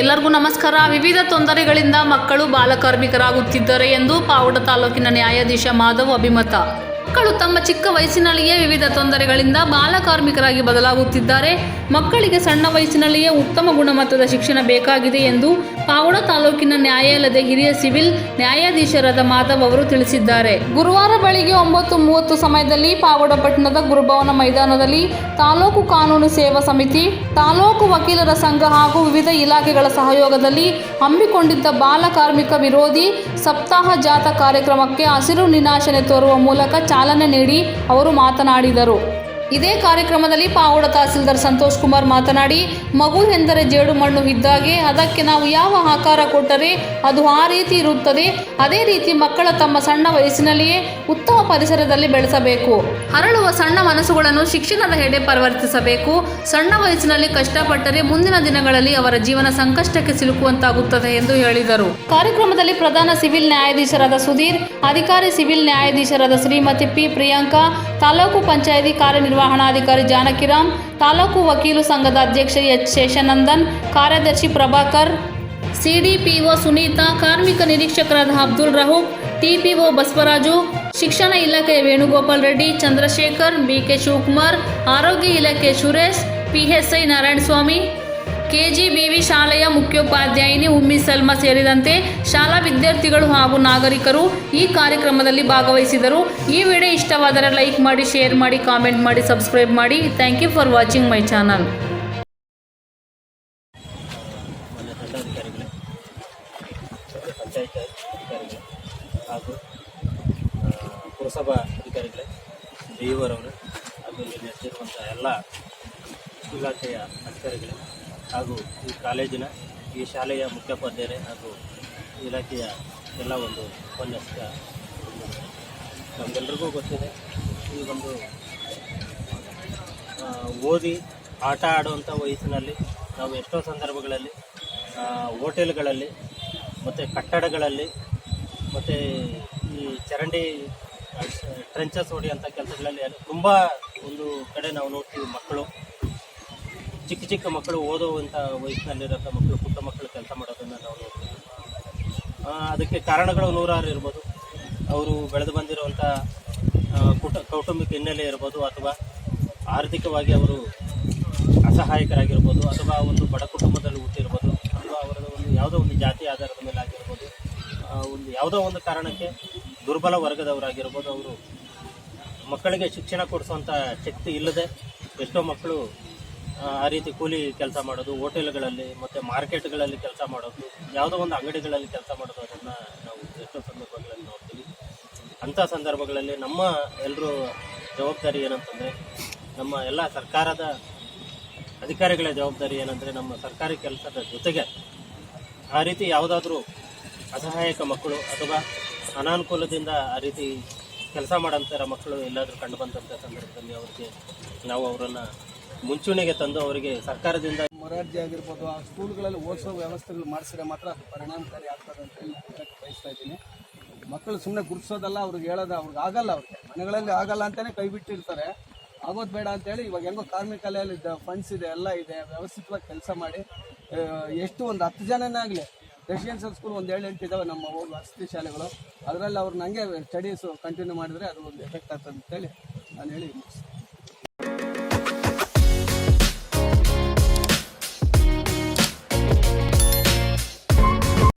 ಎಲ್ಲರಿಗೂ ನಮಸ್ಕಾರ. ವಿವಿಧ ತೊಂದರೆಗಳಿಂದ ಮಕ್ಕಳು ಬಾಲಕಾರ್ಮಿಕರಾಗುತ್ತಿದ್ದಾರೆ ಎಂದು ಪಾವಡ ತಾಲೂಕಿನ ನ್ಯಾಯಾಧೀಶ ಮಾಧವ್ ಅಭಿಮತ. ಮಕ್ಕಳು ತಮ್ಮ ಚಿಕ್ಕ ವಯಸ್ಸಿನಲ್ಲಿಯೇ ವಿವಿಧ ತೊಂದರೆಗಳಿಂದ ಬಾಲಕಾರ್ಮಿಕರಾಗಿ ಬದಲಾಗುತ್ತಿದ್ದಾರೆ. ಮಕ್ಕಳಿಗೆ ಸಣ್ಣ ವಯಸ್ಸಿನಲ್ಲಿಯೇ ಉತ್ತಮ ಗುಣಮಟ್ಟದ ಶಿಕ್ಷಣ ಬೇಕಾಗಿದೆ ಎಂದು ಪಾವಡ ತಾಲೂಕಿನ ನ್ಯಾಯಾಲಯದ ಹಿರಿಯ ಸಿವಿಲ್ ನ್ಯಾಯಾಧೀಶರಾದ ಮಾಧವ್ ಅವರು ತಿಳಿಸಿದ್ದಾರೆ. ಗುರುವಾರ ಬೆಳಿಗ್ಗೆ ಒಂಬತ್ತು ಮೂವತ್ತು ಸಮಯದಲ್ಲಿ ಪಾವಡ ಪಟ್ಟಣದ ಗುರುಭವನ ಮೈದಾನದಲ್ಲಿ ತಾಲೂಕು ಕಾನೂನು ಸೇವಾ ಸಮಿತಿ, ತಾಲೂಕು ವಕೀಲರ ಸಂಘ ಹಾಗೂ ವಿವಿಧ ಇಲಾಖೆಗಳ ಸಹಯೋಗದಲ್ಲಿ ಹಮ್ಮಿಕೊಂಡಿದ್ದ ಬಾಲಕಾರ್ಮಿಕ ವಿರೋಧಿ ಸಪ್ತಾಹ ಜಾಥಾ ಕಾರ್ಯಕ್ರಮಕ್ಕೆ ಹಸಿರು ನಿನಾಶನೆ ತೋರುವ ಮೂಲಕ ಚಾಲನೆ ನೀಡಿ ಅವರು ಮಾತನಾಡಿದರು. ಇದೇ ಕಾರ್ಯಕ್ರಮದಲ್ಲಿ ಪಾವಡ ತಹಸೀಲ್ದಾರ್ ಸಂತೋಷ್ ಕುಮಾರ್ ಮಾತನಾಡಿ, ಮಗು ಎಂದರೆ ಜೇಡು ಮಣ್ಣು ಇದ್ದಾಗೆ, ಅದಕ್ಕೆ ನಾವು ಯಾವ ಆಕಾರ ಕೊಟ್ಟರೆ ಅದು ಆ ರೀತಿ ಇರುತ್ತದೆ. ಅದೇ ರೀತಿ ಮಕ್ಕಳ ತಮ್ಮ ಸಣ್ಣ ವಯಸ್ಸಿನಲ್ಲಿಯೇ ಉತ್ತಮ ಪರಿಸರದಲ್ಲಿ ಬೆಳೆಸಬೇಕು. ಹರಳುವ ಸಣ್ಣ ಮನಸ್ಸುಗಳನ್ನು ಶಿಕ್ಷಣದ ಹೆಡೆ ಪರಿವರ್ತಿಸಬೇಕು. ಸಣ್ಣ ವಯಸ್ಸಿನಲ್ಲಿ ಕಷ್ಟಪಟ್ಟರೆ ಮುಂದಿನ ದಿನಗಳಲ್ಲಿ ಅವರ ಜೀವನ ಸಂಕಷ್ಟಕ್ಕೆ ಸಿಲುಕುವಂತಾಗುತ್ತದೆ ಎಂದು ಹೇಳಿದರು. ಕಾರ್ಯಕ್ರಮದಲ್ಲಿ ಪ್ರಧಾನ ಸಿವಿಲ್ ನ್ಯಾಯಾಧೀಶರಾದ ಸುಧೀರ್, ಅಧಿಕಾರಿ ಸಿವಿಲ್ ನ್ಯಾಯಾಧೀಶರಾದ ಶ್ರೀಮತಿ ಪಿ. ಪ್ರಿಯಾಂಕಾ ತಾಲೂಕು ಪಂಚಾಯಿತಿ ಕಾರ್ಯನಿರ್ವಹಣಾಧಿಕಾರಿ ಜಾನಕಿರಾಮ್, ತಾಲೂಕು ವಕೀಲು ಸಂಘದ ಅಧ್ಯಕ್ಷ ಎಚ್ ಶೇಷನಂದನ್, ಕಾರ್ಯದರ್ಶಿ ಪ್ರಭಾಕರ್, ಸಿಡಿಪಿಒ ಸುನೀತಾ, ಕಾರ್ಮಿಕ ನಿರೀಕ್ಷಕರಾದ ಅಬ್ದುಲ್ ರಹೂಬ್, ಟಿಪಿಒ ಬಸವರಾಜು, ಶಿಕ್ಷಣ ಇಲಾಖೆಯ ವೇಣುಗೋಪಾಲ್ ರೆಡ್ಡಿ, ಚಂದ್ರಶೇಖರ್, ಬಿಕೆ ಶಿವಕುಮಾರ್, ಆರೋಗ್ಯ ಇಲಾಖೆ ಸುರೇಶ್, ಪಿಎಸ್ಐ ನಾರಾಯಣಸ್ವಾಮಿ ಕೆಜಿಬಿವಿ ಶಾಲೆಯ ಮುಖ್ಯೋಪಾಧ್ಯಾಯಿನಿ ಉಮ್ಮಿ ಸಲ್ಮಾ ಸೇರಿದಂತೆ ಶಾಲಾ ವಿದ್ಯಾರ್ಥಿಗಳು ಹಾಗೂ ನಾಗರಿಕರು ಈ ಕಾರ್ಯಕ್ರಮದಲ್ಲಿ ಭಾಗವಹಿಸಿದರು. ಈ ವಿಡಿಯೋ ಇಷ್ಟವಾದರೆ ಲೈಕ್ ಮಾಡಿ, ಶೇರ್ ಮಾಡಿ, ಕಾಮೆಂಟ್ ಮಾಡಿ, ಸಬ್ಸ್ಕ್ರೈಬ್ ಮಾಡಿ. Thank you for watching my channel ಹಾಗೂ ಈ ಕಾಲೇಜಿನ ಈ ಶಾಲೆಯ ಮುಖ್ಯೋಪಾಧ್ಯಾಯರೇ ಹಾಗೂ ಇಲಾಖೆಯ ಎಲ್ಲ ಒಂದು ಉಪನ್ಯಾಸಕ ನಮಗೆಲ್ರಿಗೂ ಗೊತ್ತಿದೆ. ಈ ಒಂದು ಓದಿ ಆಟ ಆಡುವಂಥ ವಯಸ್ಸಿನಲ್ಲಿ ನಾವು ಎಷ್ಟೋ ಸಂದರ್ಭಗಳಲ್ಲಿ ಹೋಟೆಲ್ಗಳಲ್ಲಿ ಮತ್ತು ಕಟ್ಟಡಗಳಲ್ಲಿ ಮತ್ತು ಈ ಚರಂಡಿ ಟ್ರೆಂಚಸ್ ಹೊಡೆಯುವಂಥ ಕೆಲಸಗಳಲ್ಲಿ ತುಂಬ ಒಂದು ಕಡೆ ನಾವು ನೋಡ್ತೀವಿ ಮಕ್ಕಳು. ಚಿಕ್ಕ ಚಿಕ್ಕ ಮಕ್ಕಳು ಓದುವಂಥ ವಯಸ್ಸಿನಲ್ಲಿರೋಂಥ ಮಕ್ಕಳು, ಪುಟ್ಟ ಮಕ್ಕಳು ಕೆಲಸ ಮಾಡೋದನ್ನು ನಾವು ನೋಡ್ತೀವಿ. ಅದಕ್ಕೆ ಕಾರಣಗಳು ನೂರಾರು ಇರ್ಬೋದು. ಅವರು ಬೆಳೆದು ಬಂದಿರುವಂಥ ಕುಟ, ಕೌಟುಂಬಿಕ ಹಿನ್ನೆಲೆ ಇರ್ಬೋದು ಅಥವಾ ಆರ್ಥಿಕವಾಗಿ ಅವರು ಅಸಹಾಯಕರಾಗಿರ್ಬೋದು ಅಥವಾ ಒಂದು ಬಡ ಕುಟುಂಬದಲ್ಲಿ ಹುಟ್ಟಿರ್ಬೋದು ಅಥವಾ ಅವರ ಒಂದು ಯಾವುದೋ ಒಂದು ಜಾತಿ ಆಧಾರದ ಮೇಲೆ ಆಗಿರ್ಬೋದು. ಒಂದು ಯಾವುದೋ ಒಂದು ಕಾರಣಕ್ಕೆ ದುರ್ಬಲ ವರ್ಗದವರಾಗಿರ್ಬೋದು ಅವರು. ಮಕ್ಕಳಿಗೆ ಶಿಕ್ಷಣ ಕೊಡಿಸುವಂಥ ಶಕ್ತಿ ಇಲ್ಲದೆ ಎಷ್ಟೋ ಮಕ್ಕಳು ಆ, ರೀತಿ ಕೂಲಿ ಕೆಲಸ ಮಾಡೋದು ಹೋಟೆಲ್ಗಳಲ್ಲಿ ಮತ್ತು ಮಾರ್ಕೆಟ್ಗಳಲ್ಲಿ ಕೆಲಸ ಮಾಡೋದು ಯಾವುದೋ ಒಂದು ಅಂಗಡಿಗಳಲ್ಲಿ ಕೆಲಸ ಮಾಡೋದು ಅದನ್ನು ನಾವು ಎಷ್ಟೋ ಸಂದರ್ಭಗಳಲ್ಲಿ ನೋಡ್ತೀವಿ. ಅಂಥ ಸಂದರ್ಭಗಳಲ್ಲಿ ನಮ್ಮ ಎಲ್ಲರೂ ಜವಾಬ್ದಾರಿ ಏನಂತಂದರೆ ನಮ್ಮ ಎಲ್ಲ ಸರ್ಕಾರದ ಅಧಿಕಾರಿಗಳ ಜವಾಬ್ದಾರಿ ಏನಂದರೆ ನಮ್ಮ ಸರ್ಕಾರಿ ಕೆಲಸದ ಜೊತೆಗೆ ಆ ರೀತಿ ಯಾವುದಾದ್ರೂ ಅಸಹಾಯಕ ಮಕ್ಕಳು ಅಥವಾ ಅನಾನುಕೂಲದಿಂದ ಆ ರೀತಿ ಕೆಲಸ ಮಾಡೋಂಥ ಮಕ್ಕಳು ಎಲ್ಲಾದರೂ ಕಂಡು ಬಂದಂಥ ಸಂದರ್ಭದಲ್ಲಿ ಅವರಿಗೆ ನಾವು ಅವರನ್ನು ಮುಂಚೂಣಿಗೆ ತಂದು ಅವರಿಗೆ ಸರ್ಕಾರದಿಂದ ಮೊರಾರ್ಜಿ ಆಗಿರ್ಬೋದು, ಆ ಸ್ಕೂಲ್ಗಳಲ್ಲಿ ಓದಿಸೋ ವ್ಯವಸ್ಥೆಗಳು ಮಾಡಿಸಿದ್ರೆ ಮಾತ್ರ ಅದು ಪರಿಣಾಮಕಾರಿ ಆಗ್ತದೆ ಅಂತ ಹೇಳಿ ಹೇಳಕ್ಕೆ ಬಯಸ್ತಾ ಇದ್ದೀನಿ. ಮಕ್ಕಳು ಸುಮ್ಮನೆ ಗುರ್ಸೋದಲ್ಲ, ಅವ್ರಿಗೆ ಹೇಳೋದು, ಅವ್ರಿಗೆ ಆಗಲ್ಲ ಅವ್ರಿಗೆ. ಮನೆಗಳಲ್ಲಿ ಆಗಲ್ಲ ಅಂತಲೇ ಕೈ ಬಿಟ್ಟಿರ್ತಾರೆ. ಆಗೋದು ಬೇಡ ಅಂತೇಳಿ ಇವಾಗ ಹೆಂಗೋ ಕಾರ್ಮಿಕಾಲಯಲ್ಲಿ ಫಂಡ್ಸ್ ಇದೆ, ಎಲ್ಲ ಇದೆ, ವ್ಯವಸ್ಥಿತವಾಗಿ ಕೆಲಸ ಮಾಡಿ ಎಷ್ಟು ಒಂದು ಹತ್ತು ಜನನೇ ಆಗಲಿ ರೆಸಿಡೆನ್ಷಿಯಲ್ ಸ್ಕೂಲ್ ಒಂದು ಏಳು ಎಂಟು ಇದಾವೆ ನಮ್ಮ ವಸತಿ ಶಾಲೆಗಳು. ಅದರಲ್ಲಿ ಅವ್ರು ನನಗೆ ಸ್ಟಡೀಸು ಕಂಟಿನ್ಯೂ ಮಾಡಿದರೆ ಅದು ಒಂದು ಎಫೆಕ್ಟ್ ಆಗ್ತದೆ ಅಂತೇಳಿ ನಾನು ಹೇಳಿ